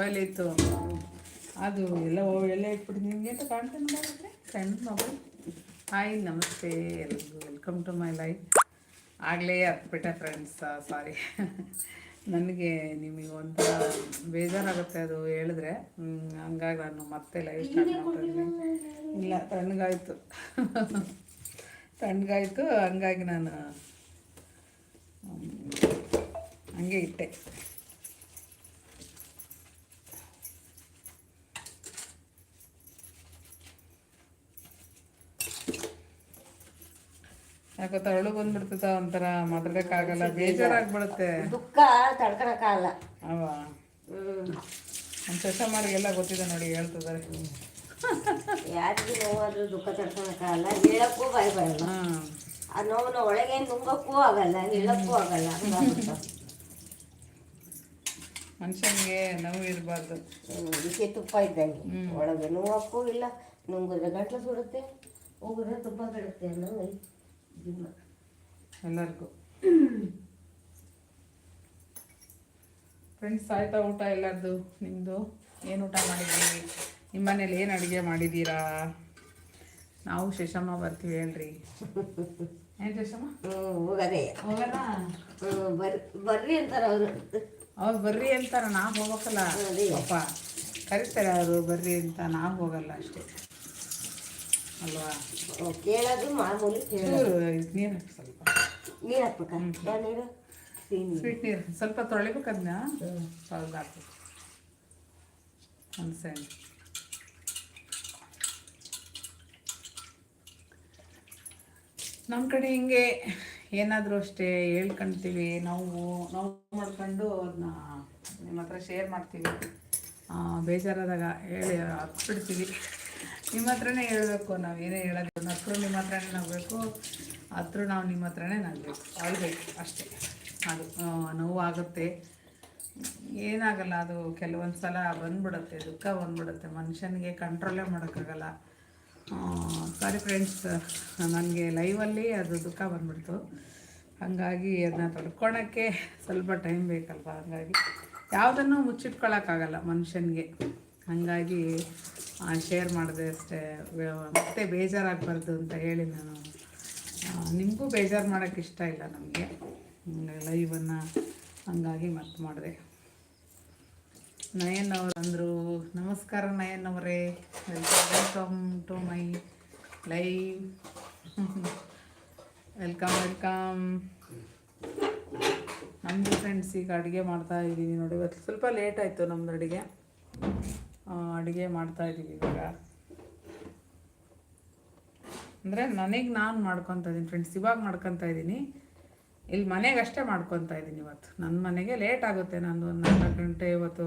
Mobile ಇತ್ತು ಅದು ಎಲ್ಲ ಎಲ್ಲ ಇಟ್ಬಿಟ್ಟು ನಿಮಗೆ ಅಂತ ಕಾಣ್ತಾನೆ ಮಾಡಿದ್ರೆ ಸಣ್ಣ ಮೊಬೈಲ್ ಹಾಯ್ ನಮಸ್ತೆ ಎಲ್ರಿಗೂ. ವೆಲ್ಕಮ್ ಟು ಮೈ ಲೈಫ್ ಆಗಲೇ ಹತ್ಬಿಟ್ಟೆ ಫ್ರೆಂಡ್ಸ್ ಸಾರಿ ನನಗೆ ನಿಮಗೆ ಒಂಥರ ಬೇಜಾರಾಗುತ್ತೆ ಅದು ಹೇಳಿದ್ರೆ. ಹಂಗಾಗಿ ನಾನು ಮತ್ತೆ ಲೈವ್ ಸ್ಟಾರ್ಟ್ ಮಾಡ್ತೀನಿ ಇಲ್ಲ ತಣ್ಣಗಾಯ್ತು. ತಣ್ಣಗಾಯಿತು ಹಂಗಾಗಿ ನಾನು ಹಂಗೆ ಇಟ್ಟೆ. ಯಾಕೋ ತರಳು ಬಂದ್ಬಿಡ್ತದ ಒಂಥರ ಮಾತಾಡಕ್ಕಾಗಲ್ಲ ಬೇಜಾರಾಗ್ಬಿಡುತ್ತೆ. ದುಃಖ ತಡ್ಕೊಳಕ್ಕಾಗಲ್ಲ. ಅವ. ಕೆಲಸ ನಮ್ಮ ಎಲ್ಲ ಗೊತ್ತಿದೆ ನೋಡಿ ಹೇಳ್ತಿದ್ದಾರೆ. ಯಾರಿಗೂ ನೋವಾದ್ರೂ ದುಃಖ ತಡ್ಕೊಳಕ್ಕಾಗಲ್ಲ ಹೇಳಕ್ಕೂ ಭಯ ಬರಲ್ಲ ಆ ನೋವನ್ನ ಒಳಗೆ ನುಂಗಕ್ಕೂ ಆಗಲ್ಲ ಹೇಳಕ್ಕೂ ಆಗಲ್ಲ. ಮನುಷ್ಯನಿಗೆ ನೋವು ಇರಬಾರ್ದು. ಬಿಸಿ ತುಪ್ಪ ಇದ್ದಂಗೆ. ಒಳಗೆ ನೋವಕ್ಕೂ ಇಲ್ಲ ನುಂಗಿದ್ರೆ ಗಂಟ್ಲು ಸುಡುತ್ತೆ ಹೋಗಿದ್ರೆ ತುಪ್ಪ ಬಿಡುತ್ತೆ ಅನ್ನೋ ಜೀವನ ಎಲ್ಲರಿಗೂ. ಫ್ರೆಂಡ್ಸ್ ಆಯ್ತಾ ಊಟ ಎಲ್ಲರದು? ನಿಮ್ಮದು ಏನು ಊಟ ಮಾಡಿದ್ದೀವಿ ನಿಮ್ಮ ಮನೇಲಿ ಏನು ಅಡುಗೆ ಮಾಡಿದ್ದೀರಾ ನಾವು ಶಶಮ್ಮ ಬರ್ತೀವಿ ಹೇಳ್ರಿ. ಏನು ಶಶಮ್ಮ ಹ್ಮ್ ಹೋಗದೆ. ಹೋಗಲ್ಲ ಬರ್ರಿ ಅಂತಾರ ಅವರು. ಅವ್ರು ಬರ್ರಿ ಅಂತಾರ ನಾವು ಹೋಗ್ಬೇಕಲ್ಲ. ಅದೇ. ಪಾಪ ಕರಿತಾರೆ ಅವರು ಬರ್ರಿ ಅಂತ ನಾವು ಹೋಗಲ್ಲ ಅಷ್ಟೇ. ಅಲ್ವಾ? ಕೇಳೋದು ಮಾಮೂಲಿ ಕೇಳೋದು. ನೀರು ಹಾಕಿ ಸ್ವಲ್ಪ. ನೀರು ಹಾಕ್ಬೇಕಾ? ನೀರು ಸ್ವೀಟ್ ನೀರು ಸ್ವಲ್ಪ ತೊಳಿಬೇಕು ಅದನ್ನ ಸ್ವಲ್ಪ ಹಾಕ್ಬೇಕು. ಒಂದು ಸೆಂಡ್ ನಮ್ಮ ಕಡೆ ಹಿಂಗೆ ಏನಾದರೂ ಅಷ್ಟೇ ಹೇಳ್ಕೊಂತೀವಿ ನಾವು ನಾವು ಮಾಡ್ಕೊಂಡು ಅದನ್ನ ನಿಮ್ಮ ಹತ್ರ ಶೇರ್ ಮಾಡ್ತೀವಿ. ಬೇಜಾರಾದಾಗ ಹೇಳಿ ಹತ್ಬಿಡ್ತೀವಿ ನಿಮ್ಮ ಹತ್ರನೇ ಹೇಳಬೇಕು, ನಾವು ಏನೇ ಹೇಳೋದು ಹತ್ರ ನಿಮ್ಮ ಹತ್ರನೇ ನಗಬೇಕು, ಹತ್ರ ನಾವು ನಿಮ್ಮ ಹತ್ರನೇ ನಗಬೇಕು. ಅಳ್ಬೇಕು ಅಷ್ಟೇ. ಅದು ನೋವಾಗುತ್ತೆ. ಏನಾಗಲ್ಲ, ಅದು ಕೆಲವೊಂದು ಸಲ ಬಂದ್ಬಿಡುತ್ತೆ, ದುಃಖ ಬಂದ್ಬಿಡುತ್ತೆ. ಮನುಷ್ಯನಿಗೆ ಕಂಟ್ರೋಲೇ ಮಾಡೋಕ್ಕಾಗಲ್ಲ. ಸಾರಿ ಫ್ರೆಂಡ್ಸ್ ನನಗೆ ಲೈವಲ್ಲಿ ಅದು ದುಃಖ ಬಂದ್ಬಿಡ್ತು. ಹಾಗಾಗಿ ಅದನ್ನ ತಡ್ಕೊಳಕ್ಕೆ ಸ್ವಲ್ಪ ಟೈಮ್ ಬೇಕಲ್ವ? ಹಂಗಾಗಿ ಯಾವುದನ್ನು ಮುಚ್ಚಿಟ್ಕೊಳ್ಳೋಕ್ಕಾಗಲ್ಲ ಮನುಷ್ಯನಿಗೆ. ಹಾಗಾಗಿ ಶೇರ್ ಮಾಡಿದೆ ಅಷ್ಟೇ. ಮತ್ತೆ ಬೇಜಾರಾಗಬಾರ್ದು ಅಂತ ಹೇಳಿ ನಾನು. ನಿಮಗೂ ಬೇಜಾರು ಮಾಡೋಕ್ಕೆ ಇಷ್ಟ ಇಲ್ಲ ನಮಗೆ. ಲೈವನ್ನು ಹಂಗಾಗಿ ಮತ್ತೆ ಮಾಡಿದೆ. ನಯನ್ ಅವ್ರು ಅಂದರು, ನಮಸ್ಕಾರ ನಯನ್ ಅವರೇ. Welcome to my live welcome welcome ನಮ್ಮದು ಫ್ರೆಂಡ್ಸ್ ಈಗ ಅಡುಗೆ ಮಾಡ್ತಾ ಇದ್ದೀನಿ ನೋಡಿ. ಇವತ್ತು ಸ್ವಲ್ಪ ಲೇಟ್ ಆಯಿತು ನಮ್ಮದು ಅಡುಗೆ. ಅಡುಗೆ ಮಾಡ್ತಾ ಇದ್ದೀವಿ ಇವಾಗ. ಅಂದರೆ ನನಗೆ ನಾನು ಮಾಡ್ಕೊತಾ ಇದ್ದೀನಿ ಫ್ರೆಂಡ್ಸ್ ಇವಾಗ ಮಾಡ್ಕೊತಾ ಇದ್ದೀನಿ. ಇಲ್ಲಿ ಮನೆಗೆ ಅಷ್ಟೇ ಮಾಡ್ಕೊತಾ ಇದ್ದೀನಿ ಇವತ್ತು. ನನ್ನ ಮನೆಗೆ ಲೇಟ್ ಆಗುತ್ತೆ. ನಂದು ಒಂದು ನಾಲ್ಕು ಗಂಟೆ ಇವತ್ತು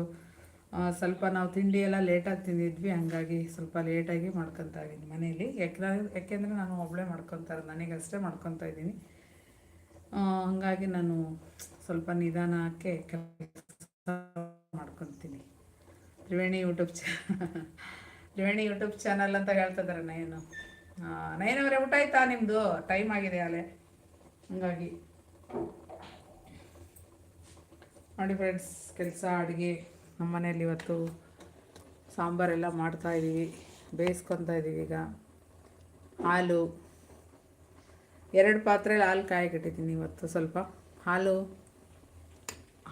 ಸ್ವಲ್ಪ ನಾವು ತಿಂಡಿ ಎಲ್ಲ ಲೇಟಾಗಿ ತಿಂದಿದ್ವಿ. ಹಂಗಾಗಿ ಸ್ವಲ್ಪ ಲೇಟಾಗಿ ಮಾಡ್ಕೊತಾ ಇದ್ದೀನಿ ಮನೆಯಲ್ಲಿ. ಯಾಕೆ ಯಾಕೆಂದರೆ ನಾನು ಒಬ್ಬಳೇ ಮಾಡ್ಕೊತಾ ನನಗೆ ಅಷ್ಟೇ ಮಾಡ್ಕೊತಾ ಇದ್ದೀನಿ. ಹಂಗಾಗಿ ನಾನು ಸ್ವಲ್ಪ ನಿಧಾನಕ್ಕೆ ಕೆಲಸ ಮಾಡ್ಕೊತೀನಿ. ತ್ರಿವೇಣಿ ಯೂಟ್ಯೂಬ್ ಚ ತ್ರಿವೇಣಿ ಯೂಟ್ಯೂಬ್ ಚಾನಲ್ ಅಂತ ಹೇಳ್ತಿದ್ದಾರೆ ನಯನು. ನಯನವರೇ ಊಟ ಆಯ್ತಾ ನಿಮ್ಮದು ಟೈಮ್ ಆಗಿದೆ ಅಲೆ. ಹಂಗಾಗಿ. ನೋಡಿ ಫ್ರೆಂಡ್ಸ್ ಕೆಲಸ, ಅಡುಗೆ. ನಮ್ಮ ಮನೇಲಿ ಇವತ್ತು ಸಾಂಬಾರೆಲ್ಲ ಮಾಡ್ತಾ ಇದ್ದೀವಿ ಬೇಯಿಸ್ಕೊತಾ ಇದ್ದೀವಿ ಈಗ. ಹಾಲು. ಎರಡು ಪಾತ್ರೆಯಲ್ಲಿ ಹಾಲು ಕಾಯಕ್ಕಿಟ್ಟಿದ್ದೀನಿ ಇವತ್ತು ಸ್ವಲ್ಪ. ಹಾಲು.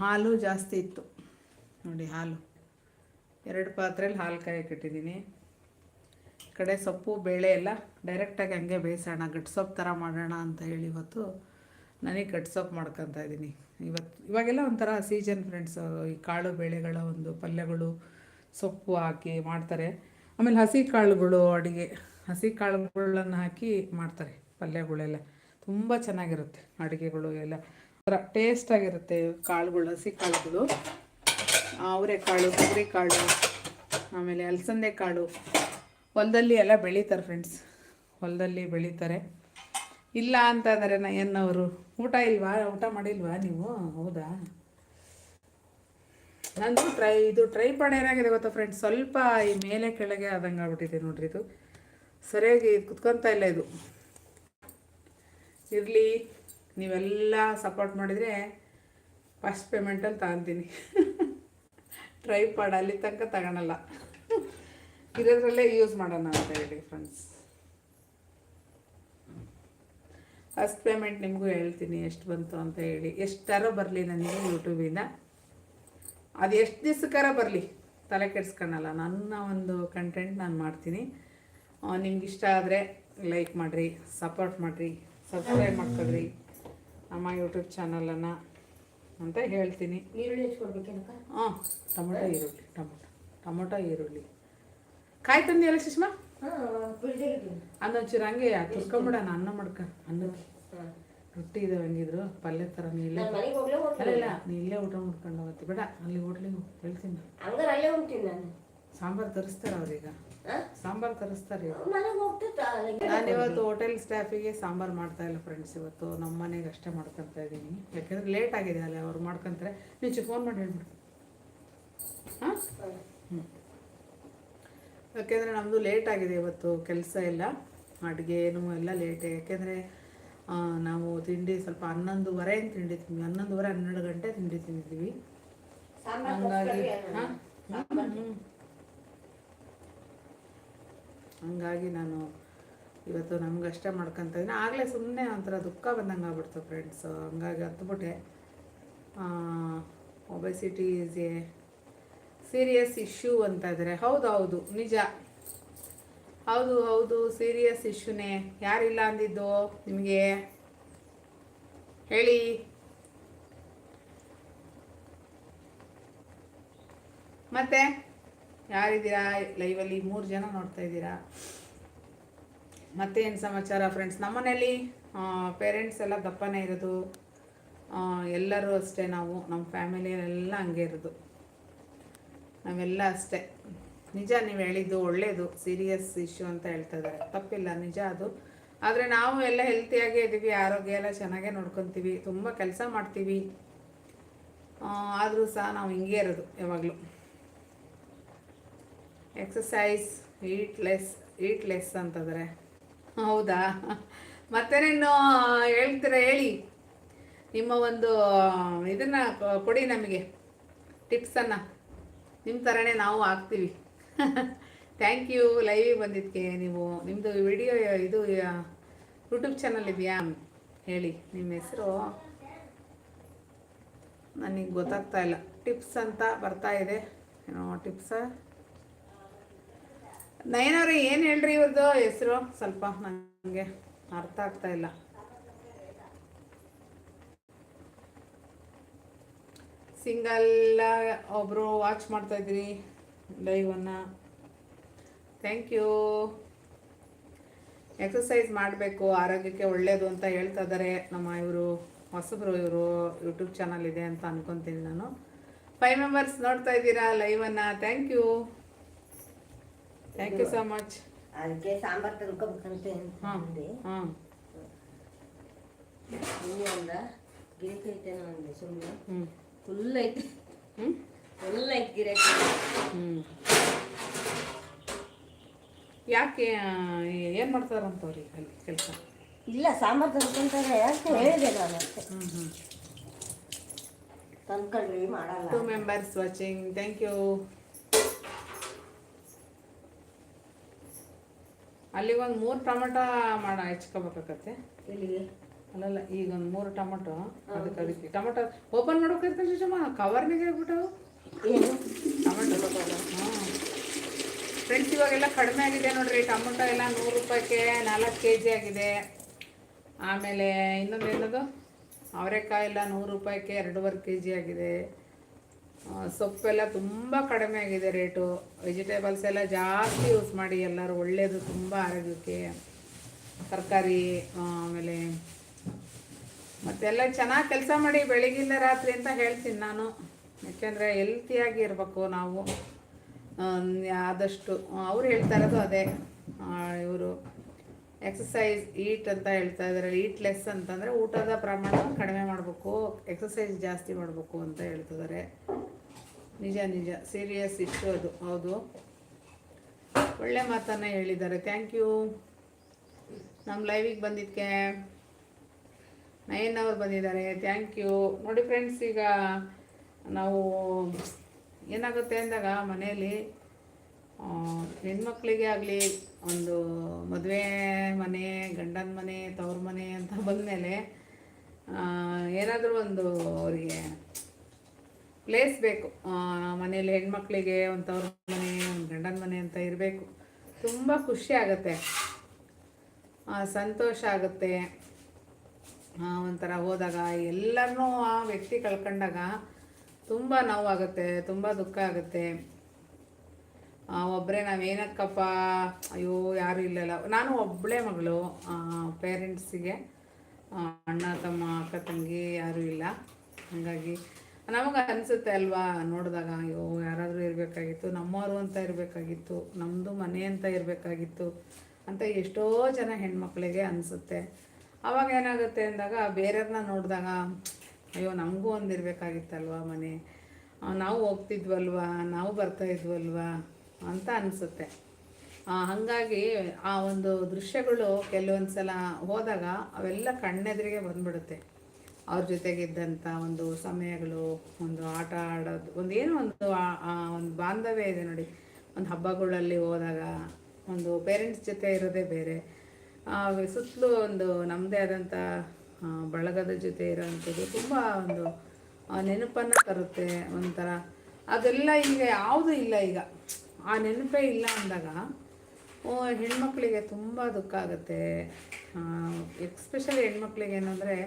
ಹಾಲು ಜಾಸ್ತಿ ಇತ್ತು. ನೋಡಿ ಹಾಲು. ಎರಡು ಪಾತ್ರೆಯಲ್ಲಿ ಹಾಲು ಕಾಯಕ್ಕಿಟ್ಟಿದ್ದೀನಿ. ಈ ಕಡೆ ಸೊಪ್ಪು, ಬೇಳೆ ಎಲ್ಲ ಡೈರೆಕ್ಟಾಗಿ ಹಂಗೆ ಬೇಯಿಸೋಣ ಸೊಪ್ಪು ಥರ ಮಾಡೋಣ ಅಂತ ಹೇಳಿ ಇವತ್ತು ನನಗೆ ಗಟ್ಸೊಪ್ಪು ಮಾಡ್ಕೊತಾ ಇದ್ದೀನಿ. ಇವತ್ತು ಇವಾಗೆಲ್ಲ ಒಂಥರ ಸೀಸನ್ ಫ್ರೆಂಡ್ಸ್ ಈ ಕಾಳು ಬೇಳೆಗಳ ಒಂದು ಪಲ್ಯಗಳು ಸೊಪ್ಪು ಹಾಕಿ ಮಾಡ್ತಾರೆ. ಆಮೇಲೆ ಹಸಿ ಕಾಳುಗಳು, ಅಡುಗೆ, ಹಸಿ ಕಾಳುಗಳನ್ನು ಹಾಕಿ ಮಾಡ್ತಾರೆ ಪಲ್ಯಗಳೆಲ್ಲ. ತುಂಬ ಚೆನ್ನಾಗಿರುತ್ತೆ ಅಡುಗೆಗಳು ಎಲ್ಲ. ಒಂಥರ ಟೇಸ್ಟಾಗಿರುತ್ತೆ ಕಾಳುಗಳು, ಹಸಿ ಕಾಳುಗಳು. ಅವರೆಕಾಳು ಕಾಳು ಆಮೇಲೆ ಅಲಸಂದೆ ಕಾಳು. ಹೊಲದಲ್ಲಿ ಎಲ್ಲ ಬೆಳೀತಾರೆ ಫ್ರೆಂಡ್ಸ್ ಹೊಲದಲ್ಲಿ ಬೆಳೀತಾರೆ. ಇಲ್ಲ ಅಂತ ಅಂದರೆ ನಯನ್ನವರು ಊಟ ಇಲ್ವಾ? ಊಟ ಮಾಡಿಲ್ವಾ ನೀವು? ಹೌದಾ? ನಂದು ಟ್ರೈ ಇದು ಟ್ರೈ ಪಾಡ್ ಏನಾಗಿದೆ ಗೊತ್ತಾ ಫ್ರೆಂಡ್ಸ್ ಸ್ವಲ್ಪ ಈ ಮೇಲೆ ಕೆಳಗೆ ಆದಂಗೆ ಆಗ್ಬಿಟ್ಟಿದೆ ನೋಡ್ರಿ ಇದು. ಸರಿಯಾಗಿ ಕುತ್ಕೊತಾ ಇಲ್ಲ ಇದು. ಇರಲಿ, ನೀವೆಲ್ಲ ಸಪೋರ್ಟ್ ಮಾಡಿದರೆ ಫಸ್ಟ್ ಪೇಮೆಂಟಲ್ಲಿ ತಗೊಂತೀನಿ. ಟ್ರೈಪಾಡ್ ಅಲ್ಲಿ ತನಕ ತಗೊಳಲ್ಲ. ಇರೋದ್ರಲ್ಲೇ ಯೂಸ್ ಮಾಡೋಣ ಅಂತ ಹೇಳಿ ಫ್ರೆಂಡ್ಸ್ ಫಸ್ಟ್ ಪೇಮೆಂಟ್ ನಿಮಗೂ ಹೇಳ್ತೀನಿ ಎಷ್ಟು ಬಂತು ಅಂತ ಹೇಳಿ. ಎಷ್ಟಾರ ಬರಲಿ ನನಗೆ ಯೂಟ್ಯೂಬಿಂದ ಅದು ಎಷ್ಟು ದಿವ್ಸಕ್ಕಾರ ಬರಲಿ? ತಲೆ ಕೆಡಿಸ್ಕೊಳಲ್ಲ. ನನ್ನ ಒಂದು ಕಂಟೆಂಟ್ ನಾನು ಮಾಡ್ತೀನಿ. ನಿಮ್ಗೆ ಇಷ್ಟ ಆದರೆ ಲೈಕ್ ಮಾಡಿರಿ ಸಪೋರ್ಟ್ ಮಾಡಿರಿ ಸಬ್ಸ್ಕ್ರೈಬ್ ಮಾಡ್ಕೊಳ್ರಿ. ನಮ್ಮ ಯೂಟ್ಯೂಬ್ ಚಾನಲನ್ನು ಅಂತ ಹೇಳ್ತೀನಿ. ಈರುಳ್ಳಿ ಹಚ್ಕೊಡ್ಬೇಕೇನಕ್ಕ ಹಾಂ ಟೊಮೊಟೊ ಈರುಳ್ಳಿ ಟೊಮೊಟೊ ಟೊಮೊಟೊ ಈರುಳ್ಳಿ. ಕಾಯಿ ತಂದಿಯಲ್ಲ ಸುಷ್ಮಾ? ಅದೊಂಚೂರು ಹಂಗೆ ತುರ್ಕೊಂಬಿಡೋಣ ಅನ್ನ ಮಾಡ್ಕ ಅನ್ನ ರೊಟ್ಟಿ ಇದಾವೆ ಹಂಗಿದ್ರು ಪಲ್ಯ ಥರ ನೀ ಇಲ್ಲೇ ನಾನು ಅಲ್ಲ ನೀ ಇಲ್ಲೇ ಊಟ ಮಾಡ್ಕೊಂಡು ಹೋಗತ್ತಿ ಬೇಡ ಅಲ್ಲಿ ಹೋಟ್ಲಿಗೆ ಹೇಳ್ತೀನಿ. ನಾನು. ಸಾಂಬಾರು ತರಿಸ್ತಾರೆ ಅವ್ರೀಗ ಸಾಂಬಾರು ತರಿಸ್ತಾರೆ ನಾನು ಇವತ್ತು ಹೋಟೆಲ್ ಸ್ಟಾಫಿಗೆ ಸಾಂಬಾರ್ ಮಾಡ್ತಾ ಇಲ್ಲ ಫ್ರೆಂಡ್ಸ್ ಇವತ್ತು. ನಮ್ಮ ಮನೆಗೆ ಅಷ್ಟೇ ಮಾಡ್ಕೊತಾ ಇದ್ದೀನಿ. ಯಾಕಂದ್ರೆ ಲೇಟ್ ಆಗಿದೆ ಅಲ್ಲ ಅವ್ರು ಮಾಡ್ಕೊಂತಾರೆ. ನೀಚು ಫೋನ್ ಮಾಡಿ ಹೇಳ್ಬಿಡು. ಹಾಂ ಹ್ಞೂ ಯಾಕೆಂದರೆ ನಮ್ಮದು ಲೇಟ್ ಆಗಿದೆ ಇವತ್ತು ಕೆಲಸ ಎಲ್ಲ ಏನು ಎಲ್ಲ ಲೇಟ್ ಯಾಕೆಂದರೆ ನಾವು ತಿಂಡಿ ಸ್ವಲ್ಪ ಹನ್ನೊಂದುವರೆ ತಿಂಡಿ ತಿಂದ್ವಿ? ಹನ್ನೊಂದುವರೆ ಹನ್ನೆರಡು ಗಂಟೆ ತಿಂಡಿ ತಿಂದಿದ್ದೀವಿ ಹಂಗಾಗಿ ಹಾಂ ಹಂಗಾಗಿ ನಾನು ಇವತ್ತು ನಮ್ಗಷ್ಟೇ ಮಾಡ್ಕೊತ ಇದ್ದೀನಿ. ಆಗಲೇ ಸುಮ್ಮನೆ ಒಂಥರ ದುಃಖ ಬಂದಂಗೆ ಆಗ್ಬಿಡ್ತು ಫ್ರೆಂಡ್ಸ್ ಹಂಗಾಗಿ ಹತ್ಬಿಟ್ಟೆ obesity is a serious issue ಅಂತ ಇದ್ದಾರೆ ಹೌದು ಹೌದು, ನಿಜ. ಹೌದು ಹೌದು ಸೀರಿಯಸ್ ಇಶ್ಯೂನೇ ಯಾರಿಲ್ಲ ಅಂದಿದ್ದು? ನಿಮಗೆ? ಹೇಳಿ. ಮತ್ತೆ? ಯಾರಿದ್ದೀರಾ? ಲೈವಲ್ಲಿ ಮೂರು ಜನ ನೋಡ್ತಾ ಇದ್ದೀರಾ? ಮತ್ತೆ ಏನು ಸಮಾಚಾರ ಫ್ರೆಂಡ್ಸ್ ನಮ್ಮನೇಲಿ ಪೇರೆಂಟ್ಸ್ ಎಲ್ಲ ದಪ್ಪನೇ ಇರೋದು. ಎಲ್ಲರೂ ಅಷ್ಟೇ ನಾವು ನಮ್ಮ ಫ್ಯಾಮಿಲಿಯಲ್ಲೆಲ್ಲ ಹಂಗೆ ಇರೋದು. ನಾವೆಲ್ಲ ಅಷ್ಟೇ. ನಿಜ ನೀವು ಹೇಳಿದ್ದು ಒಳ್ಳೆಯದು ಸೀರಿಯಸ್ ಇಶ್ಯೂ ಅಂತ ಹೇಳ್ತಾ ಇದ್ದಾರೆ. ತಪ್ಪಿಲ್ಲ, ನಿಜ ಅದು. ಆದರೆ ನಾವು ಎಲ್ಲ ಹೆಲ್ತಿಯಾಗೇ ಇದ್ದೀವಿ, ಆರೋಗ್ಯ ಎಲ್ಲ ಚೆನ್ನಾಗೇ ನೋಡ್ಕೊತೀವಿ, ತುಂಬ ಕೆಲಸ ಮಾಡ್ತೀವಿ. ಆದರೂ ಸಹ ನಾವು ಹಿಂಗೆ ಇರೋದು ಯಾವಾಗಲೂ. Exercise eat less eat less ಅಂತಂದರೆ. ಹೌದಾ? ಮತ್ತೇನೇನು ಹೇಳ್ತೀರ ಹೇಳಿ? ನಿಮ್ಮ ಒಂದು, ಇದನ್ನು ಕೊಡಿ ನಮಗೆ. ಟಿಪ್ಸನ್ನು. ನಿಮ್ಮ ಥರನೇ ನಾವು ಹಾಕ್ತೀವಿ ಥ್ಯಾಂಕ್ ಯು ಲೈವಿಗೆ ಬಂದಿದ್ದಕ್ಕೆ ನೀವು ನಿಮ್ಮದು ವಿಡಿಯೋ ಇದು ಯೂಟ್ಯೂಬ್ ಚಾನಲ್ ಇದೆಯಾ? ಹೇಳಿ, ನಿಮ್ಮ ಹೆಸರು? ನನಗೆ ಗೊತ್ತಾಗ್ತಾ ಇಲ್ಲ. ಟಿಪ್ಸ್ ಅಂತ ಬರ್ತಾ ಇದೆ. ಏನೋ ಟಿಪ್ಸ? ನಯನವ್ರೆ ಏನು ಹೇಳ್ರಿ ಇವ್ರದ್ದು ಹೆಸರು? ಸ್ವಲ್ಪ ನನಗೆ ಅರ್ಥ ಆಗ್ತಾ ಇಲ್ಲ. ಸಿಂಗಲ್ ಒಬ್ಬರು ವಾಚ್ ಮಾಡ್ತಾ ಇದ್ರಿ ಲೈವನ್ನು ಥ್ಯಾಂಕ್ ಯು ಎಕ್ಸಸೈಸ್ ಮಾಡಬೇಕು, ಆರೋಗ್ಯಕ್ಕೆ ಒಳ್ಳೆಯದು ಅಂತ ಹೇಳ್ತಾ ಇದ್ದಾರೆ ನಮ್ಮ ಇವರು, ಹೊಸಬ್ರು ಇವರು ಯೂಟ್ಯೂಬ್ ಚಾನಲ್ ಇದೆ ಅಂತ ಅನ್ಕೊತೀನಿ ನಾನು. ಫೈವ್ ಮೆಂಬರ್ಸ್ ನೋಡ್ತಾ ಇದ್ದೀರಾ ಲೈವನ್ನು thank you thank you so much ಅದಕ್ಕೆ ಸಾಂಬಾರ್ ತಂದ್ಕೊಬೇಕಂತೆ ಅಂದೆ. ಹಾಂ ನೀವು ಅಂದ ಗಿರಾಕಿ ಐತೆ ಅಂದೆ ಸುಮ್ಮನೆ ಫುಲ್ ಐತೆ. ಫುಲ್ ಐತೆ ಗಿರಾಕಿ. ಹ್ಞೂ ಯಾಕೆ ಏನು ಮಾಡ್ತಾರಂತವ್ರಿ ಅಲ್ಲಿ ಕೆಲಸ? ಇಲ್ಲ ಸಾಂಬಾರ್ ತಂದ್ಕೊಂತಾರೆ ಯಾಕೆ ಹೇಳಿದೆ ನಾನು ಅಷ್ಟೇ. ಹ್ಞೂ ಮಾಡಲ್ಲ. Two members watching thank you ಅಲ್ಲಿ ಒಂದು ಮೂರು ಟೊಮೆಟೊ ಮಾಡ ಹೆಚ್ಕೋಬೇಕಾಗತ್ತೆ ಅಲ್ಲಲ್ಲ ಈಗ ಒಂದು ಮೂರು ಟೊಮೆಟೊ. ಅದಕ್ಕೆ ಅದಕ್ಕೆ ಟೊಮೆಟೊ ಓಪನ್ ಮಾಡ್ಬೇಕಾಯ್ತು ಸುಷಮ ಕವರ್ನಿಗೆ ಹೇಳ್ಬಿಟ್ಟವು ಏನು? ಟೊಮೆಟೊ ಹಾಂ. ಫ್ರೆಂಡ್ಸ್ ಇವಾಗೆಲ್ಲ ಕಡಿಮೆ ಆಗಿದೆ ನೋಡ್ರಿ. ಟೊಮೆಟೊ ಎಲ್ಲ ನೂರು ರೂಪಾಯಿಗೆ ನಾಲ್ಕು ಕೆ ಜಿ ಆಗಿದೆ. ಆಮೇಲೆ ಇನ್ನೊಂದು ಏನದು? ಅವರೆಕಾಯಿ ಎಲ್ಲ ನೂರು ರೂಪಾಯಿಗೆ ಎರಡೂವರೆ ಕೆ ಜಿ ಆಗಿದೆ. ಸೊಪ್ಪೆಲ್ಲ ತುಂಬ ಕಡಿಮೆ ಆಗಿದೆ ರೇಟು. ವೆಜಿಟೇಬಲ್ಸ್ ಎಲ್ಲ ಜಾಸ್ತಿ ಯೂಸ್ ಮಾಡಿ ಎಲ್ಲರೂ ಒಳ್ಳೆಯದು ತುಂಬ ಆರೋಗ್ಯಕ್ಕೆ. ತರಕಾರಿ ಆಮೇಲೆ ಮತ್ತೆಲ್ಲ ಚೆನ್ನಾಗಿ ಕೆಲಸ ಮಾಡಿ ಬೆಳಗಿಂದ ರಾತ್ರಿ ಅಂತ ಹೇಳ್ತೀನಿ ನಾನು. ಯಾಕೆಂದರೆ ಹೆಲ್ತಿಯಾಗಿ ಇರಬೇಕು ನಾವು. ಆದಷ್ಟು. ಅವ್ರು ಹೇಳ್ತಾ ಇರೋದು ಅದೇ. ಇವರು ಎಕ್ಸಸೈಸ್ ಈಟ್ ಅಂತ ಹೇಳ್ತಾ ಇದ್ದಾರೆ ಈಟ್ ಲೆಸ್ ಅಂತಂದರೆ ಊಟದ ಪ್ರಮಾಣ ಕಡಿಮೆ ಮಾಡಬೇಕು ಎಕ್ಸಸೈಸ್ ಜಾಸ್ತಿ ಮಾಡಬೇಕು ಅಂತ ಹೇಳ್ತಿದ್ದಾರೆ ನಿಜ ನಿಜ. ಸೀರಿಯಸ್ ಇಷ್ಟು ಅದು. ಹೌದು. ಒಳ್ಳೆ ಮಾತನ್ನು ಹೇಳಿದ್ದಾರೆ. ಥ್ಯಾಂಕ್ ಯು ನಮ್ಮ ಲೈವಿಗೆ ಬಂದಿದ್ದಕ್ಕೆ ನಯನ್ ಅವ್ರು ಬಂದಿದ್ದಾರೆ. ಥ್ಯಾಂಕ್ ಯು ನೋಡಿ ಫ್ರೆಂಡ್ಸ್ ಈಗ ನಾವು ಏನಾಗುತ್ತೆ ಅಂದಾಗ ಮನೆಯಲ್ಲಿ ಹೆಣ್ಮಕ್ಳಿಗೆ ಆಗಲಿ ಒಂದು ಮದುವೆ ಮನೆ, ಗಂಡನ ಮನೆ, ತವ್ರ ಮನೆ ಅಂತ ಬಂದಮೇಲೆ ಏನಾದರೂ ಒಂದು ಅವರಿಗೆ ಪ್ಲೇಸ್ ಬೇಕು. ಮನೇಲಿ ಹೆಣ್ಮಕ್ಳಿಗೆ ಒಂದು ತವ್ರ ಮನೆ, ಒಂದು ಗಂಡನ ಮನೆ ಅಂತ ಇರಬೇಕು. ತುಂಬ ಖುಷಿ ಆಗುತ್ತೆ. ಸಂತೋಷ ಆಗುತ್ತೆ. ಒಂಥರ ಹೋದಾಗ ಎಲ್ಲನೂ ಆ ವ್ಯಕ್ತಿ ಕಳ್ಕೊಂಡಾಗ ತುಂಬ ನೋವಾಗುತ್ತೆ, ತುಂಬ ದುಃಖ ಆಗುತ್ತೆ. ಒಬ್ಬರೇ ನಾವೇನಕ್ಕಪ್ಪ? ಅಯ್ಯೋ, ಯಾರೂ ಇಲ್ಲಲ್ಲ. ನಾನು ಒಬ್ಬಳೇ ಮಗಳು ಪೇರೆಂಟ್ಸಿಗೆ. ಅಣ್ಣ, ತಮ್ಮ, ಅಕ್ಕ, ತಂಗಿ ಯಾರೂ ಇಲ್ಲ. ಹಾಗಾಗಿ ನಮಗೆ ಅನಿಸುತ್ತೆ ಅಲ್ವಾ? ನೋಡಿದಾಗ, ಅಯ್ಯೋ, ಯಾರಾದರೂ ಇರಬೇಕಾಗಿತ್ತು ನಮ್ಮವರು ಅಂತ ಇರಬೇಕಾಗಿತ್ತು ನಮ್ಮದು ಮನೆ ಅಂತ ಇರಬೇಕಾಗಿತ್ತು ಅಂತ ಎಷ್ಟೋ ಜನ ಹೆಣ್ಮಕ್ಳಿಗೆ ಅನಿಸುತ್ತೆ. ಅವಾಗ ಏನಾಗುತ್ತೆ ಅಂದಾಗ, ಬೇರೆಯವ್ರನ್ನ ನೋಡಿದಾಗ, ಅಯ್ಯೋ, ನಮಗೂ ಒಂದು ಇರಬೇಕಾಗಿತ್ತಲ್ವಾ ಮನೆ ನಾವು ಹೋಗ್ತಿದ್ವಲ್ವಾ? ನಾವು ಬರ್ತಾ ಇದ್ವಲ್ವಾ? ಅಂತ ಅನಿಸುತ್ತೆ. ಹಾಗಾಗಿ ಆ ಒಂದು ದೃಶ್ಯಗಳು ಕೆಲವೊಂದು ಸಲ ಹೋದಾಗ ಅವೆಲ್ಲ ಕಣ್ಣೆದುರಿಗೆ ಬಂದ್ಬಿಡುತ್ತೆ. ಅವ್ರ ಜೊತೆಗಿದ್ದಂಥ ಒಂದು ಸಮಯಗಳು, ಒಂದು ಆಟ ಆಡೋದು, ಒಂದು ಏನೋ ಒಂದು ಒಂದು ಬಾಂಧವ್ಯ ಇದೆ ನೋಡಿ. ಒಂದು ಹಬ್ಬಗಳಲ್ಲಿ ಹೋದಾಗ ಒಂದು ಪೇರೆಂಟ್ಸ್ ಜೊತೆ ಇರೋದೇ ಬೇರೆ. ಸುತ್ತಲೂ ಒಂದು ನಮ್ಮದೇ ಆದಂಥ ಬಳಗದ ಜೊತೆ ಇರೋವಂಥದ್ದು ತುಂಬ ಒಂದು ನೆನಪನ್ನು ತರುತ್ತೆ ಒಂಥರ. ಅದೆಲ್ಲ ಈಗ ಯಾವುದೂ ಇಲ್ಲ ಈಗ. ಆ ನೆನಪೇ ಇಲ್ಲ ಅಂದಾಗ ಓ, ಹೆಣ್ಮಕ್ಳಿಗೆ ತುಂಬ ದುಃಖ ಆಗುತ್ತೆ. ಎಕ್ಸ್ಪೆಷಲಿ ಹೆಣ್ಮಕ್ಳಿಗೆ ಏನಂದರೆ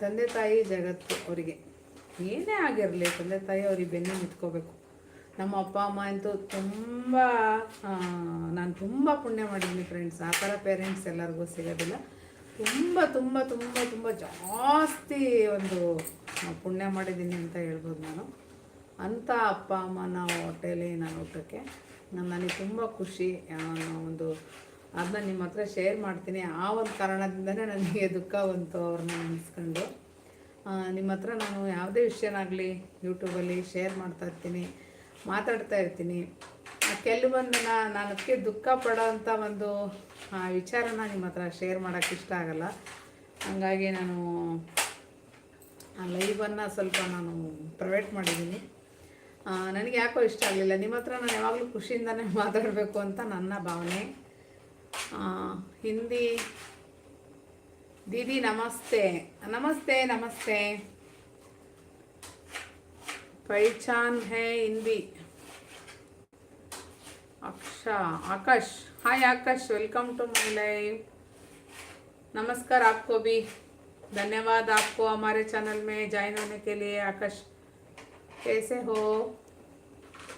ತಂದೆ ತಾಯಿ ಜಗತ್ತು ಅವರಿಗೆ. ಏನೇ ಆಗಿರಲಿ ತಂದೆ ತಾಯಿ ಅವ್ರಿಗೆ ಬೆನ್ನು ನಿಂತ್ಕೋಬೇಕು ನಮ್ಮ ಅಪ್ಪ ಅಮ್ಮ ಅಂತೂ ತುಂಬ ನಾನು ತುಂಬ ಪುಣ್ಯ ಮಾಡಿದ್ದೀನಿ ಫ್ರೆಂಡ್ಸ್ ಆ ಥರ ಪೇರೆಂಟ್ಸ್ ಎಲ್ಲರಿಗೂ ಸಿಗೋದಿಲ್ಲ. ತುಂಬ ತುಂಬ ತುಂಬ ತುಂಬ ಜಾಸ್ತಿ ಒಂದು ಪುಣ್ಯ ಮಾಡಿದ್ದೀನಿ ಅಂತ ಹೇಳ್ಬೋದು ನಾನು. ಅಂಥ ಅಪ್ಪ ಅಮ್ಮನ ಹೊಟ್ಟೆಯಲ್ಲಿ ನಾನು ಊಟಕ್ಕೆ. ನಾನು ನನಗೆ ತುಂಬ ಖುಷಿ. ಒಂದು ಅದನ್ನ ನಿಮ್ಮ ಹತ್ರ ಶೇರ್ ಮಾಡ್ತೀನಿ. ಆ ಒಂದು ಕಾರಣದಿಂದನೇ ನನಗೆ ದುಃಖ ಬಂತು ಅವ್ರನ್ನ ನೆನೆಸ್ಕೊಂಡು. ನಿಮ್ಮ ಹತ್ರ ನಾನು ಯಾವುದೇ ವಿಷಯನಾಗಲಿ ಯೂಟ್ಯೂಬಲ್ಲಿ ಶೇರ್ ಮಾಡ್ತಾ ಇರ್ತೀನಿ, ಮಾತಾಡ್ತಾ ಇರ್ತೀನಿ. ಕೆಲವೊಂದನ್ನ ನಾನು ಅದಕ್ಕೆ ದುಃಖ ಪಡೋವಂಥ ಒಂದು ವಿಚಾರನ ನಿಮ್ಮ ಹತ್ರ ಶೇರ್ ಮಾಡೋಕ್ಕೆ ಇಷ್ಟ ಆಗಲ್ಲ. ಹಾಗಾಗಿ ನಾನು ಆ ಲೈವನ್ನು ಸ್ವಲ್ಪ ನಾನು ಪ್ರೈವೇಟ್ ಮಾಡಿದ್ದೀನಿ. ನನಗೆ ಯಾಕೋ ಇಷ್ಟ ಆಗಲಿಲ್ಲ ನಿಮ್ಮ ಹತ್ರ ನಾನು ಯಾವಾಗಲೂ ಖುಷಿಯಿಂದನೇ ಮಾತಾಡಬೇಕು ಅಂತ ನನ್ನ ಭಾವನೆ ಆ, ಹಿಂದಿ दीदी नमस्ते नमस्ते नमस्ते पहचान है Hindi अक्षा Akash hi Akash welcome to my live नमस्कार आपको भी धन्यवाद आपको हमारे चैनल में ज्वाइन होने के लिए आकाश कैसे हो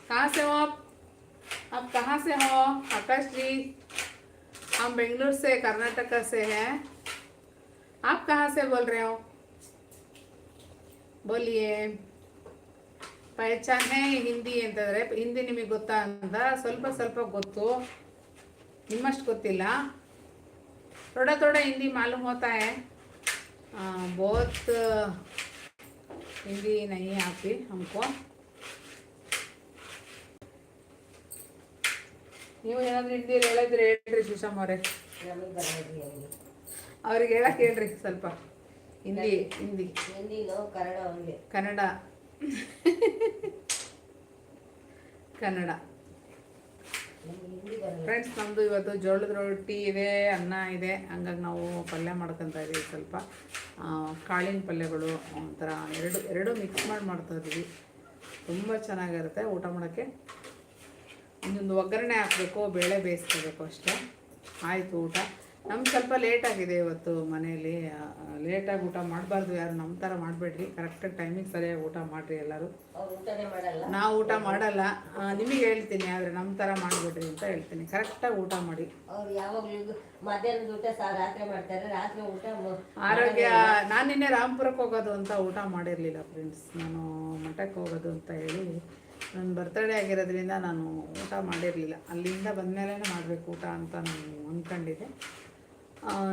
कहाँ से हो आप आप कहाँ से हो आकाश जी हम बेंगलुरु से कर्नाटका से हैं आप कहाँ से बोल रहे हो बोलिए ಪಹಚಾನೆ ಹಿಂದಿ ಅಂತಂದರೆ ಹಿಂದಿ ನಿಮಗೆ ಗೊತ್ತಾ ಅಂತ ಸ್ವಲ್ಪ ಸ್ವಲ್ಪ ಗೊತ್ತು ನಿಮ್ಮಷ್ಟು ಗೊತ್ತಿಲ್ಲ थोड़ा थोड़ा हिंदी मालूम होता है आ, बहुत हिंदी नहीं आती हमको ನೀವು ಏನಾದರೂ ಹಿಂದಿಯಲ್ಲಿ ಹೇಳಿದ್ರೆ ಹೇಳ್ರಿ ಸುಷಮ್ ಅವರೇ ನಮಗೆ ಬರೋದಿಲ್ಲ ಹಿಂದಿ ಅವ್ರಿಗೆ ಹೇಳಕ್ಕೆ ಹೇಳ್ರಿ ಸ್ವಲ್ಪ ಹಿಂದಿ ಹಿಂದಿ ಹಿಂದಿನೋ ಕನ್ನಡ ಅವನಿಗೆ ಕನ್ನಡ ಕನ್ನಡ ನಮಗೆ ಹಿಂದಿ ಬರಲ್ಲ ಫ್ರೆಂಡ್ಸ್ ನಮ್ಮದು ಇವತ್ತು ಜೋಳದ ರೊಟ್ಟಿ ಇದೆ, ಅನ್ನ ಇದೆ. ಹಂಗಾಗಿ ನಾವು ಪಲ್ಯ ಮಾಡ್ಕೊತಾ ಇದ್ದೀವಿ ಸ್ವಲ್ಪ. ಕಾಳಿನ ಪಲ್ಯಗಳು ಒಂಥರ ಎರಡು ಎರಡು ಮಿಕ್ಸ್ ಮಾಡಿ ಮಾಡ್ತಾ ಇದ್ದೀವಿ ತುಂಬ ಚೆನ್ನಾಗಿರುತ್ತೆ ಊಟ ಮಾಡೋಕ್ಕೆ. ಇನ್ನೊಂದು ಒಗ್ಗರಣೆ ಹಾಕಬೇಕು, ಬೇಳೆ ಬೇಯಿಸ್ಕೋಬೇಕು ಅಷ್ಟೇ. ಆಯಿತು ಊಟ. ನಮ್ಗೆ ಸ್ವಲ್ಪ ಲೇಟ್ ಆಗಿದೆ ಇವತ್ತು ಮನೆಯಲ್ಲಿ. ಲೇಟಾಗಿ ಊಟ ಮಾಡಬಾರ್ದು ಯಾರು ನಮ್ಮ ಥರ ಮಾಡಬೇಡ್ರಿ. ಕರೆಕ್ಟಾಗಿ ಟೈಮಿಗೆ ಸರಿಯಾಗಿ ಊಟ ಮಾಡಿರಿ ಎಲ್ಲರೂ. ನಾವು ಊಟ ಮಾಡಲ್ಲ. ನಿಮಗೆ ಹೇಳ್ತೀನಿ ಆದರೆ ನಮ್ಮ ಥರ ಮಾಡಿಬಿಡ್ರಿ ಅಂತ ಹೇಳ್ತೀನಿ. ಕರೆಕ್ಟಾಗಿ ಊಟ ಮಾಡಿ. ಅವ್ರು ಯಾವಾಗಲೂ ಮಧ್ಯಾಹ್ನದ ಊಟ ಸಹ ರಾತ್ರಿ ಮಾಡ್ತಾರೆ. ರಾತ್ರಿ ಊಟ ಆರೋಗ್ಯ ನಾನು ನಿನ್ನೆ ರಾಮ್ಪುರಕ್ಕೆ ಹೋಗೋದು ಅಂತ ಊಟ ಮಾಡಿರಲಿಲ್ಲ ಫ್ರೆಂಡ್ಸ್ ನಾನು ಮಠಕ್ಕೆ ಹೋಗೋದು ಅಂತ ಹೇಳಿ ನನ್ನ ಬರ್ತಡೇ ಆಗಿರೋದ್ರಿಂದ ನಾನು ಊಟ ಮಾಡಿರಲಿಲ್ಲ. ಅಲ್ಲಿಂದ ಬಂದಮೇಲೆ ಮಾಡಬೇಕು ಊಟ ಅಂತ ನಾನು ಅಂದ್ಕೊಂಡಿದ್ದೆ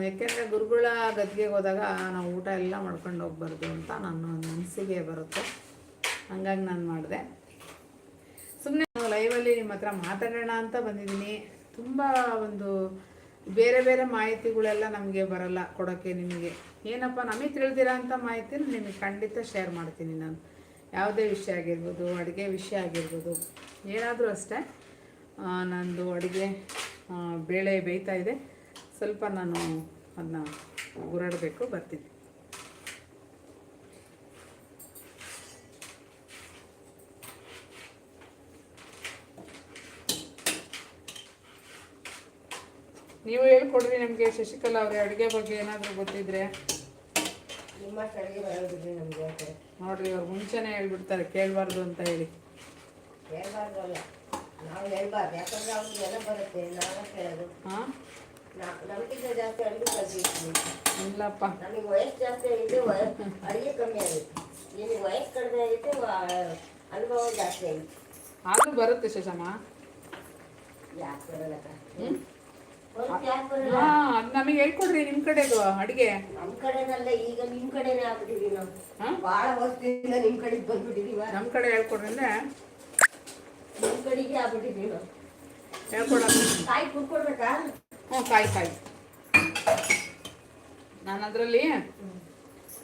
ಯಾಕೆಂದರೆ ಗುರುಗಳ ಗದ್ಗೆಗೆ ಹೋದಾಗ ನಾವು ಊಟ ಎಲ್ಲ ಮಾಡ್ಕೊಂಡು ಹೋಗ್ಬಾರ್ದು ಅಂತ ನನ್ನ ಮನಸ್ಸಿಗೆ ಬರುತ್ತೆ. ಹಂಗಾಗಿ ನಾನು ಮಾಡಿದೆ. ಸುಮ್ಮನೆ ನಾನು ಲೈವಲ್ಲಿ ನಿಮ್ಮ ಹತ್ರ ಮಾತಾಡೋಣ ಅಂತ ಬಂದಿದ್ದೀನಿ. ತುಂಬ ಒಂದು ಬೇರೆ ಬೇರೆ ಮಾಹಿತಿಗಳೆಲ್ಲ ನಮಗೆ ಬರಲ್ಲ ಕೊಡೋಕ್ಕೆ ನಿಮಗೆ. ಏನಪ್ಪ, ನಮಗೆ ತಿಳಿದಿರೋ ಅಂಥ ಮಾಹಿತಿನ ನಿಮಗೆ ಖಂಡಿತ ಶೇರ್ ಮಾಡ್ತೀನಿ ನಾನು. ಯಾವುದೇ ವಿಷಯ ಆಗಿರ್ಬೋದು, ಅಡುಗೆ ವಿಷಯ ಆಗಿರ್ಬೋದು, ಏನಾದರೂ ಅಷ್ಟೇ. ನಂದು ಅಡುಗೆ ಬೇಳೆ ಬೇಯ್ತಾ ಇದೆ. ಸ್ವಲ್ಪ ನಾನು ಅದನ್ನ ಗುರಾಡಬೇಕು ಬರ್ತೀನಿ. ನೀವು ಹೇಳ್ಕೊಡ್ರಿ ನಮಗೆ ಶಶಿಕಲಾ ಅವರೇ ಅಡುಗೆ ಬಗ್ಗೆ ಏನಾದರೂ ಗೊತ್ತಿದ್ರೆ. ನೋಡ್ರಿ ಅವ್ರು ಮುಂಚೆನೇ ಹೇಳ್ಬಿಡ್ತಾರೆ ಕೇಳಬಾರ್ದು ಅಂತ ಹೇಳಿ. ಕೇಳಬಾರ್ದು ಅಲ್ಲ ನಾವು ಹೇಳ್ಬಾರ್ದು ಯಾಕಂದ್ರೆ ಅವ್ರಿಗೆ ಎಲ್ಲ ಬರುತ್ತೆ ನಾವು ಕೇಳೋದು. ಹಾಂ? ನಮ್ಗಿಂತ ಜಾಸ್ತಿ ಅಡುಗೆ ಕಲ್ತಿರ್ತೀವಿ ಇಲ್ಲಪ್ಪ ನಮಗೆ ವಯಸ್ಸು ಜಾಸ್ತಿ ಆಗಿದೆ ಅಡುಗೆ ಕಮ್ಮಿ ಆಗುತ್ತೆ. ನಿಮಗೆ ವಯಸ್ಸು ಕಡಿಮೆ ಆಗುತ್ತೆ ಅನುಭವ ಜಾಸ್ತಿ ಆಗುತ್ತೆ. ಆದರೂ ಬರುತ್ತೆ ಶಶಮ್ಮ. ಯಾಕೆ ಬರಲ್ಲಕ್ಕ ಯಾಕೆ ಬರಲ್ಲ? ನಮಗೆ ಹೇಳ್ಕೊಡ್ರಿ ನಿಮ್ಮ ಕಡೆದು ಅಡುಗೆ. ನಮ್ಮ ಕಡೆನಲ್ಲ ಈಗ ನಿಮ್ಮ ಕಡೆನೇ ಆಗ್ಬಿಟ್ಟಿದೀವಿ ನಾವು. ಹಾಂ? ಭಾಳ ವರ್ಷದಿಂದ ನಿಮ್ಮ ಕಡೆಗೆ ಬಂದ್ಬಿಟ್ಟಿದೀವ ನಮ್ಮ ಕಡೆ ಹೇಳ್ಕೊಡ್ರಿ ನಿಮ್ ನಿಮ್ಮ ಕಡೆಗೆ ಆಗ್ಬಿಟ್ಟಿದೀವಿ ನಾವು ಹೇಳ್ಕೊಡೋದು ಕಾಯಿ ಕುಡ್ಕೊಡ್ಬೇಕಾ ಹ್ಞೂ ಕಾಯಿ ಕಾಯಿ ನಾನು ಅದರಲ್ಲಿ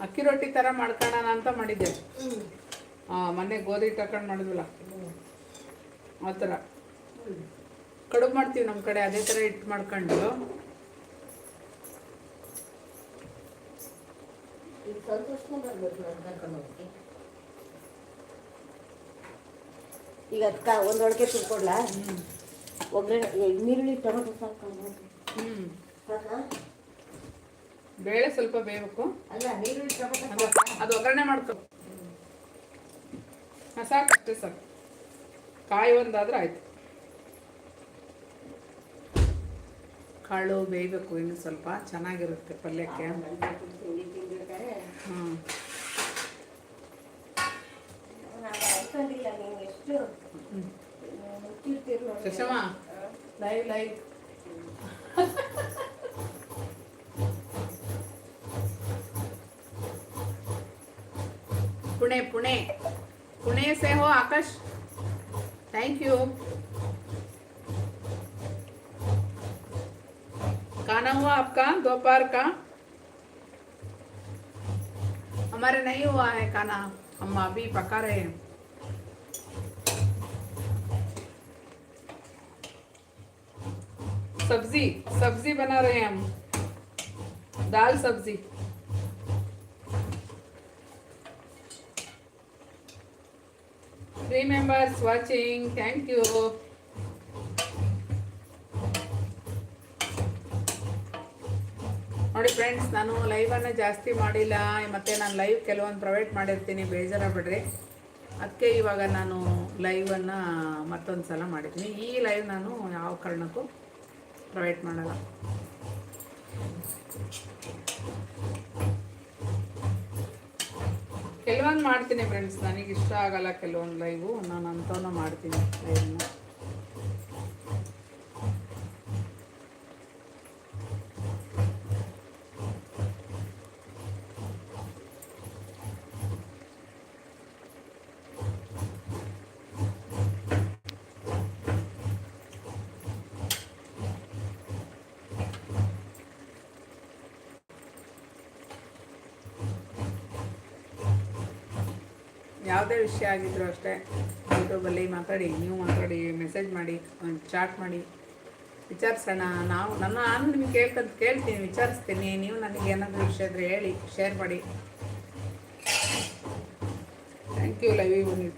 ಅಕ್ಕಿ ರೊಟ್ಟಿ ಥರ ಮಾಡ್ಕೊಳ್ಳೋಣ ಅಂತ ಮಾಡಿದ್ದೆ. ಹ್ಞೂ ಹಾಂ ಮೊನ್ನೆ ಗೋಧಿ ತಕೊಂಡು ಮಾಡಿದ್ವಲ್ಲ. ಆ ಥರ ಕಡುಬು ಮಾಡ್ತೀವಿ ನಮ್ಮ ಕಡೆ ಅದೇ ಥರ ಹಿಟ್ಟು ಮಾಡ್ಕೊಂಡು. ಈಗ ಅದಕ್ಕೆ ಒಂದೊಳಗೆ ತಿಳ್ಕೊಡ್ಲಾ ಒಗ್ಗರಣೆ ಈರುಳ್ಳಿ ನೀರುಳ್ಳಿ ಟೊಮೆಟೊ ಸಾಕು ಹ್ಞೂ ಬೇಳೆ ಸ್ವಲ್ಪ ಬೇಯಬೇಕು. ಅದು ಒಗ್ಗರಣೆ ಮಾಡ್ಕೊ. ಹಾಂ ಸಾಕು ಅಷ್ಟೇ ಸಾಕು. ಕಾಯಿ ಒಂದಾದ್ರೆ ಆಯ್ತು. ಕಾಳು ಬೇಯಬೇಕು ಇನ್ನು ಸ್ವಲ್ಪ ಚೆನ್ನಾಗಿರುತ್ತೆ ಪಲ್ಯಕ್ಕೆ. ಹ್ಞೂ ಲೈವ್ ಲೈವ್. पुणे पुणे. पुणे से हो आकाश. थैंक यू खाना हुआ आपका, दोपहर का. हमारे नहीं हुआ है खाना हम अभी पका रहे हैं. सब्जी सब्जी बना रहे हैं हम दाल सब्जी Three members watching. Thank you. ನೋಡಿ ಫ್ರೆಂಡ್ಸ್ ನಾನು ಲೈವನ್ನು ಜಾಸ್ತಿ ಮಾಡಿಲ್ಲ ಮತ್ತು ನಾನು ಲೈವ್ ಕೆಲವೊಂದು ಪ್ರೊವೈಡ್ ಮಾಡಿರ್ತೀನಿ ಬೇಜಾರ ಬಿಡ್ರಿ ಅದಕ್ಕೆ ಇವಾಗ ನಾನು ಲೈವನ್ನು ಮತ್ತೊಂದು ಸಲ ಮಾಡಿದ್ದೀನಿ ಈ ಲೈವ್ ನಾನು ಯಾವ ಕಾರಣಕ್ಕೂ ಪ್ರೊವೈಡ್ ಮಾಡಲ್ಲ. ಕೆಲವೊಂದು ಮಾಡ್ತೀನಿ ಫ್ರೆಂಡ್ಸ್ ನನಗೆ ಇಷ್ಟ ಆಗಲ್ಲ ಕೆಲವೊಂದು ಲೈವು ನಾನು ಅಂಥವನ್ನ ಮಾಡ್ತೀನಿ. ಲೈವ್ನ ಯಾವುದೇ ವಿಷಯ ಆಗಿದ್ದರೂ ಅಷ್ಟೇ ಯೂಟ್ಯೂಬಲ್ಲಿ ಮಾತಾಡಿ, ನೀವು ಮಾತಾಡಿ ಮೆಸೇಜ್ ಮಾಡಿ, ಒಂದು ಚಾಟ್ ಮಾಡಿ. ವಿಚಾರಿಸೋಣ. ನಾವು, ನನ್ನ, ನಾನು ನಿಮಗೆ ಕೇಳ್ಕೊಂತ, ಕೇಳ್ತೀನಿ, ವಿಚಾರಿಸ್ತೀನಿ. ನೀವು ನನಗೆ ಏನಾದರೂ ವಿಷಯ ಇದ್ರೆ ಹೇಳಿ ಶೇರ್ ಮಾಡಿ. Thank you live you full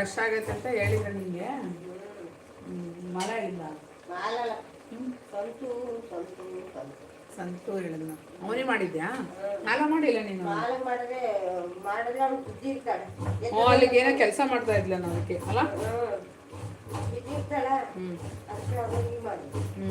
rush ಆಗೈತೆ ಅಂತ ಹೇಳಿದ್ರೆ ನಿಮಗೆ? ಮರ ಇಲ್ಲ. ಸಂತು ಹೇಳಿದ್ನ ಅವನೇ ಮಾಡಿದ್ಯಾ? ಮಾಲ ಮಾಡಿಲ್ಲ ನೀನು? ಓ ಅಲ್ಲಿಗೆ ಏನೋ ಕೆಲಸ ಮಾಡ್ತಾ ಇದ್ಲ ನಾನು ಅದಕ್ಕೆ ಅಲ್ಲ? ಹ್ಞೂ ಹ್ಞೂ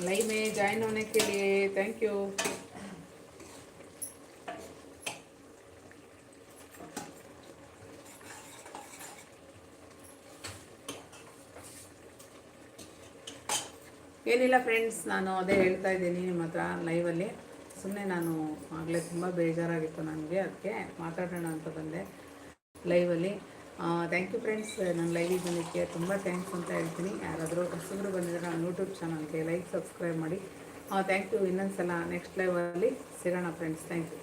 लाइव में ज्वाइन होने के लिए थैंक यू ಏನಿಲ್ಲ ಫ್ರೆಂಡ್ಸ್ ನಾನು ಅದೇ ಹೇಳ್ತಾ ಇದ್ದೀನಿ ನಿಮ್ಮ ಹತ್ರ ಲೈವಲ್ಲಿ ಸುಮ್ಮನೆ ನಾನು ಆಗಲೇ ತುಂಬ ಬೇಜಾರಾಗಿತ್ತು ನನಗೆ ಅದಕ್ಕೆ ಮಾತಾಡೋಣ ಅಂತ ಬಂದೆ ಲೈವಲ್ಲಿ ಥ್ಯಾಂಕ್ ಯು ಫ್ರೆಂಡ್ಸ್ ನನ್ನ ಲೈವಿಗೆ ಬಂದಿದ್ದಕ್ಕೆ ತುಂಬ ಥ್ಯಾಂಕ್ಸ್ ಅಂತ ಹೇಳ್ತೀನಿ. ಯಾರಾದರೂ ಹೊಸಬ್ರು ಬಂದಿದ್ರೆ ನಾನು ಯೂಟ್ಯೂಬ್ ಚಾನಲ್ಗೆ ಲೈಕ್ ಸಬ್ಸ್ಕ್ರೈಬ್ ಮಾಡಿ. ಥ್ಯಾಂಕ್ ಯು ಇನ್ನೊಂದು ಸಲ ನೆಕ್ಸ್ಟ್ ಲೈವಲ್ಲಿ ಸಿಗೋಣ ಫ್ರೆಂಡ್ಸ್ ಥ್ಯಾಂಕ್ ಯು